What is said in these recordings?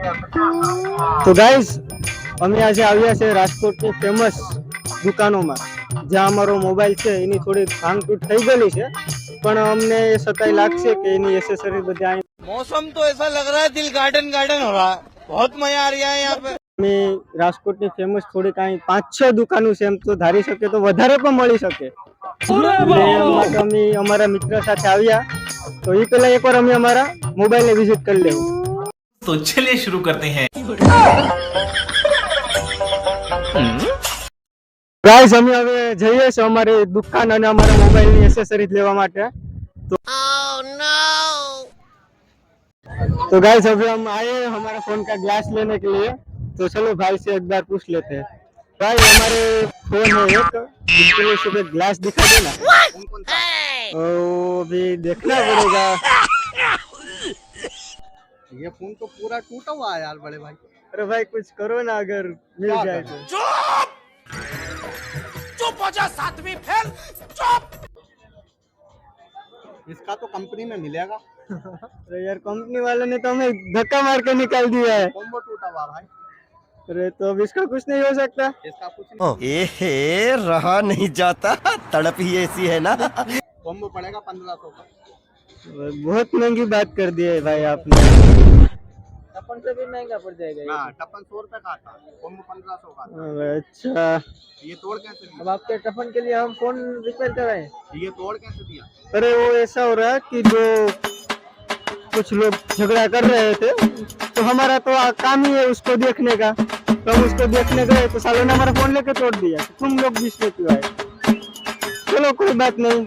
તો ગાઈઝ અમે આજે આવ્યા છે રાજકોટની ફેમસ દુકાનોમાં જ્યાં અમારો મોબાઈલ છે એની થોડી ભાંગતૂટ થઈ ગયેલી છે. પણ અમને એ સતાય લાગશે કે એની એસેસરી બધા મોસમ તો એસા લગ રહા દિલ ગાર્ડન ગાર્ડન હો રહા. બહોત મજા આ રહ્યા યહાં પે. અમે રાજકોટની ફેમસ થોડી કાંઈ પાંચ છ દુકાનો છે એમ તો ધારી શકે તો વધારે પણ મળી શકે. અમે અમારા મિત્ર સાથે આવ્યા. તો એ પેલા એકવાર અમે અમારા મોબાઈલને વિઝિટ કરી લેવું. तो चलिए शुरू करते हैं ગાઈઝ અમે હવે જઈએ છીએ અમારી દુકાન અને અમારા મોબાઈલની એસેસરીઝ લેવા માટે તો तो गाइस अभी हम आए हैं हमारा फोन का ग्लास लेने के लिए तो चलो भाई से एक बार पूछ लेते हैं भाई हमारे फोन है एक इसके लिए सुबह ग्लास दिखा देना तो अभी देखना पड़ेगा ये फ़ोन तो पूरा टूटा हुआ है यार बड़े भाई। अरे भाई कुछ करो ना अगर मिल क्या जाए? तो। इसका तो कंपनी में मिलेगा। अरे यार कंपनी वाले ने तो हमें धक्का मार के निकाल दिया है। कॉम्बो टूटा हुआ भाई। अरे तो अब इसका कुछ नहीं हो सकता। इसका कुछ नहीं। एहे रहा नहीं जाता तड़प ही ऐसी है ना। कॉम्बो पड़ेगा पंद्रह सौ का। बहुत महँगी बात कर दी है भाई आपने। से भी महँगा पड़ जाएगा हाँ टपन सौ रुपए का आता पंद्रह सौ का आता अच्छा। ये तोड़ कैसे अब आपके टफन के लिए हम फ़ोन रिपेयर कराएँ ये तोड़ कैसे दिया? अरे वो ऐसा हो रहा है कि जो कुछ लोग झगड़ा कर रहे थे तो हमारा तो काम ही है उसको देखने का। तो हम उसको देखने गए तो सालों ने हमारा फ़ोन लेके तोड़ दिया। तुम लोग बीच में क्यों आए? चलो कोई बात नहीं।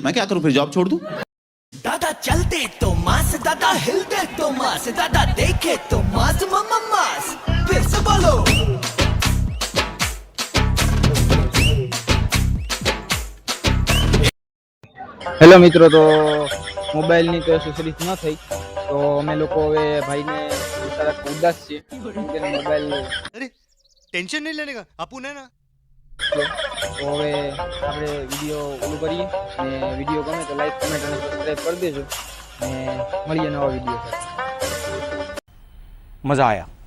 मैं क्या करूं फिर जॉब छोड़ दूं दादा चलते तो मास दादा हिलते तो मास दादा देखे तो मास मम्मा मास फिर से बोलो હેલો મિત્રો તો મોબાઈલની તો એસેસરીઝ ન થઈ તો અમે લોકો હવે ભાઈને થોડા ઉદાસ છીએ કેમ કે મોબાઈલ अरे टेंशन नहीं लेने का अपन है ना તો હવે આપણે વીડિયો ઓલું કરીએ અને વીડિયો ગમે તો લાઈક કમેન્ટ અને સબસ્ક્રાઈબ કરી દેજો અને મળીએ નવા વીડિયો મજા આવ્યા